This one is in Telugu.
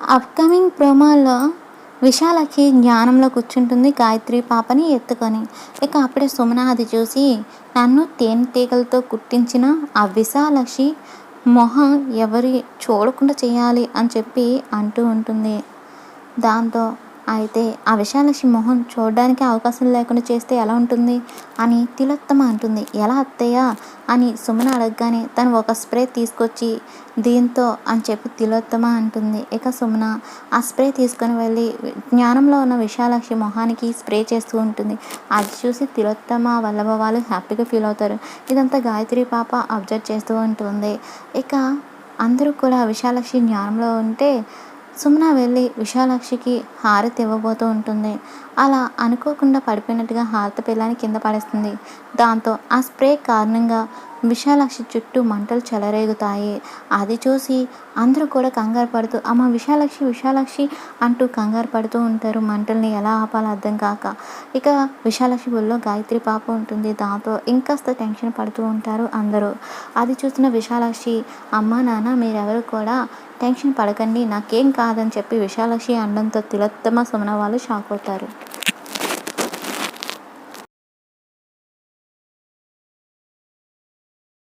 అప్కమింగ్ ప్రోమోలో విశాలకి జ్ఞానంలో కూర్చుంటుంది గాయత్రి పాపని ఎత్తుకొని. ఇక అప్పుడే సుమన అది చూసి నన్ను తేనెటీగలతో కుట్టించిన ఆ విశాలక్షి మొహం ఎవరి చూడకుండా చేయాలి అని చెప్పి అంటూ ఉంటుంది. దాంతో అయితే ఆ విశాలక్షి మొహం చూడడానికి అవకాశం లేకుండా చేస్తే ఎలా ఉంటుంది? అని తిలోత్తమ అంటుంది. ఎలా అత్తయ్య? అని సుమన అడగగానే తను ఒక స్ప్రే తీసుకొచ్చి దీంతో అని చెప్పి తిలోత్తమ అంటుంది. ఇక సుమన ఆ స్ప్రే తీసుకొని వెళ్ళి జ్ఞానంలో ఉన్న విశాలక్షి మొహానికి స్ప్రే చేస్తూ ఉంటుంది. అది చూసి తిలోత్తమ వల్లభ వాళ్ళు హ్యాపీగా ఫీల్ అవుతారు. ఇదంతా గాయత్రి పాప అబ్జర్వ్ చేస్తూ ఉంటుంది. ఇక అందరూ కూడా విశాలక్షి జ్ఞానంలో ఉంటే సుమన వెళ్ళి విశాలాక్షికి హారతి ఇవ్వబోతూ ఉంటుంది. అలా అనుకోకుండా పడిపోయినట్టుగా హారతి పిల్లాన్ని కింద పడేస్తుంది. దాంతో ఆ స్ప్రే కారణంగా విశాలాక్షి చుట్టూ మంటలు చెలరేగుతాయి. అది చూసి అందరూ కూడా కంగారు పడుతూ అమ్మ విశాలాక్షి విశాలాక్షి అంటూ కంగారు పడుతూ ఉంటారు. మంటల్ని ఎలా ఆపాలో అర్థం కాక ఇక విశాలాక్షి ఒళ్ళో గాయత్రి పాప ఉంటుంది. దాంతో ఇంకాస్త టెన్షన్ పడుతూ ఉంటారు అందరూ. అది చూసిన విశాలాక్షి అమ్మ నాన్న మీరెవరు కూడా టెన్షన్ పడకండి నాకేం కాదని చెప్పి విశాలాక్షి అండంతో తిలోత్తమ సుమన వాళ్ళు షాక్ అవుతారు.